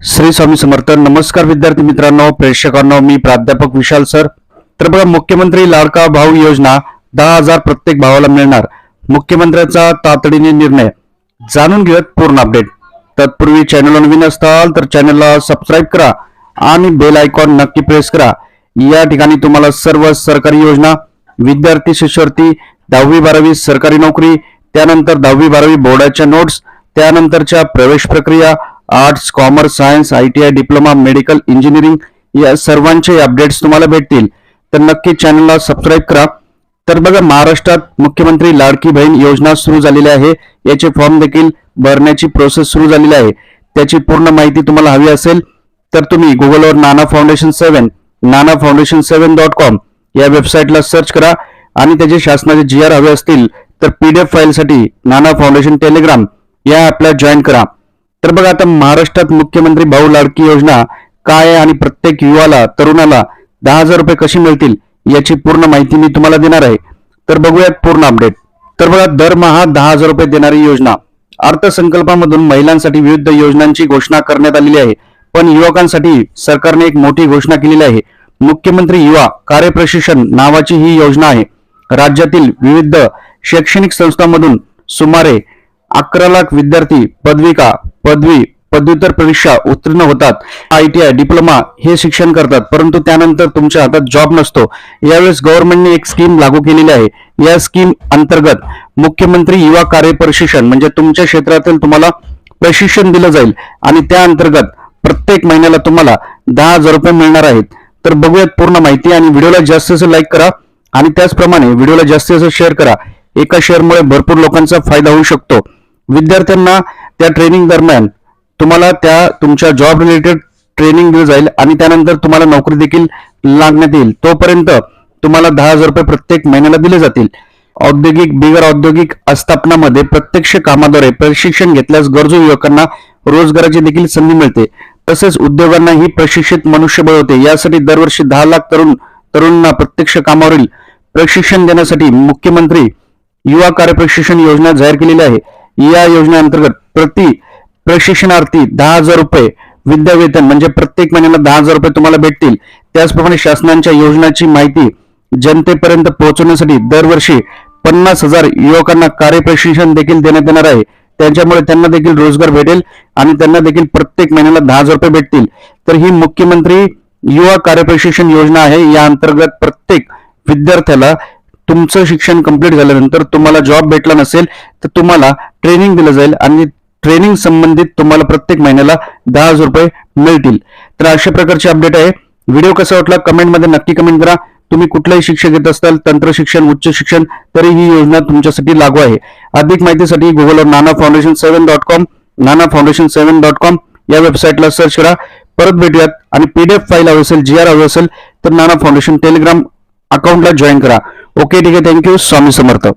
श्री स्वामी समर्थ नमस्कार विद्यार्थी मित्रांनो प्रेक्षकांनो मी प्राध्यापक विशाल सर. तर बघा मुख्यमंत्री लाडका भाऊ योजना दहा हजार प्रत्येक भावाला मिळणार. मुख्यमंत्र्यांचा तातडीने निर्णय. जाणून घेऊयात पूर्ण अपडेट तत्पूर्वी चॅनल नवीन असताल तर चॅनलला सबस्क्राईब करा आणि बेल आयकॉन नक्की प्रेस करा. या ठिकाणी तुम्हाला सर्व सरकारी योजना विद्यार्थी शिष्यवृत्ती दहावी बारावी सरकारी नोकरी त्यानंतर दहावी बारावी बोर्डाच्या नोट्स त्यानंतरच्या प्रवेश प्रक्रिया arts commerce science I T I diploma medical engineering या सर्वांचे अपडेट्स तुम्हाला भेटतील. तर नक्की चॅनलला सबस्क्राईब करा. तर बघा महाराष्ट्रात मुख्यमंत्री लाडकी बहीण योजना सुरू झालेली आहे. याचे फॉर्म देखील भरण्याची प्रोसेस सुरू झालेली आहे. त्याची पूर्ण माहिती तुम्हाला हवी असेल तर तुम्ही गुगलवर Nana foundation seven Nana foundation seven dot com या वेबसाईटला सर्च करा. आणि त्याचे शासनाचे जी आर हवे असतील तर पीडीएफ फाईलसाठी नाना फाउंडेशन टेलिग्राम या ॲपला जॉईन करा. तर बघा आता महाराष्ट्रात मुख्यमंत्री भाऊ लाडकी योजना काय आहे आणि प्रत्येक युवाला तरुणाला दहा हजार रुपये कशी मिळतील याची पूर्ण माहिती मी तुम्हाला देणार आहे. तर बघूयात पूर्ण अपडेट तर बघा दरमहा दहा हजार रुपये देणारी योजना. अर्थसंकल्पामधून महिलांसाठी विविध योजनांची घोषणा करण्यात आलेली आहे. पण युवकांसाठी सरकारने एक मोठी घोषणा केलेली आहे. मुख्यमंत्री युवा कार्यप्रशिक्षण नावाची ही योजना आहे. राज्यातील विविध शैक्षणिक संस्थांमधून सुमारे अकरा लाख विद्यार्थी पदविका पदवी पदव्युत्तर परीक्षा उत्तीर्ण होतात. आय टी आय डिप्लोमा हे शिक्षण करतात. परंतु त्यानंतर तुमच्या हातात जॉब नसतो. यावेळेस गव्हर्नमेंटने एक स्कीम लागू केलेली आहे. या स्कीम अंतर्गत मुख्यमंत्री युवा कार्य प्रशिक्षण म्हणजे तुमच्या क्षेत्रातील तुम्हाला प्रशिक्षण दिलं जाईल. आणि त्या अंतर्गत प्रत्येक महिन्याला तुम्हाला दहा हजार रुपये मिळणार आहेत. तर बघूयात पूर्ण माहिती आणि व्हिडिओला जास्तीत लाईक करा. आणि त्याचप्रमाणे व्हिडिओला जास्तीत जास्त शेअर करा. एका शेअरमुळे भरपूर लोकांचा फायदा होऊ शकतो. विद्यार्थ्यांना त्या ट्रेनिंग दरम्यान तुम्हाला त्या तुमच्या जॉब रिलेटेड ट्रेनिंग दिलं जाईल आणि त्यानंतर तुम्हाला नोकरी देखील लागण्यात येईल. तोपर्यंत तुम्हाला दहा हजार रुपये प्रत्येक महिन्याला दिले जातील. औद्योगिक बिगर औद्योगिक आस्थापनामध्ये प्रत्यक्ष कामाद्वारे प्रशिक्षण घेतल्यास गरजू युवकांना रोजगाराची देखील संधी मिळते. तसेच उद्योगांना ही प्रशिक्षित मनुष्यबळ होते. यासाठी दरवर्षी दहा लाख तरुण तरुणांना प्रत्यक्ष कामावरील प्रशिक्षण देण्यासाठी मुख्यमंत्री युवा कार्य प्रशिक्षण योजना जाहीर केलेली आहे. या योजनेअंतर्गत प्रति प्रशिक्षणार्थी दहा हजार रुपये विद्यावेतन म्हणजे प्रत्येक महिन्याला दहा हजार रुपये तुम्हाला भेटतील. त्याचप्रमाणे शासनाच्या योजनाची माहिती जनतेपर्यंत पोहोचवण्यासाठी दरवर्षी पन्नास हजार युवकांना कार्य प्रशिक्षण देखील देण्यात येणार आहे. त्यांच्यामुळे त्यांना देखील रोजगार भेटेल आणि त्यांना देखील प्रत्येक महिन्याला दहा हजार रुपये भेटतील. तर ही मुख्यमंत्री युवा कार्य प्रशिक्षण योजना आहे. या अंतर्गत प्रत्येक विद्यार्थ्याला तुमचं शिक्षण कंप्लीट झाल्यानंतर तुम्हाला जॉब भेटला नसेल तर तुम्हाला ट्रेनिंग दिलं जाईल आणि ट्रेनिंग संबंधित तुम्हाला प्रत्येक महिन्याला दहा हजार रुपये मिळतील. तर अशा प्रकारचे अपडेट आहे. व्हिडिओ कसा वाटला कमेंटमध्ये नक्की कमेंट करा. तुम्ही कुठलंही शिक्षण घेत असाल तंत्र शिक्षण उच्च शिक्षण तरी ही योजना तुमच्यासाठी लागू आहे. अधिक माहितीसाठी गुगलवर Nana foundation seven dot com Nana foundation seven dot com या वेबसाईटला सर्च करा. परत भेटूयात आणि पीडीएफ फाईल हवी असेल जी आर हवी असेल तर नाना फाउंडेशन टेलिग्राम अकाउंटला जॉईन करा. ओके ठीक आहे. Thank you Swami Samarth.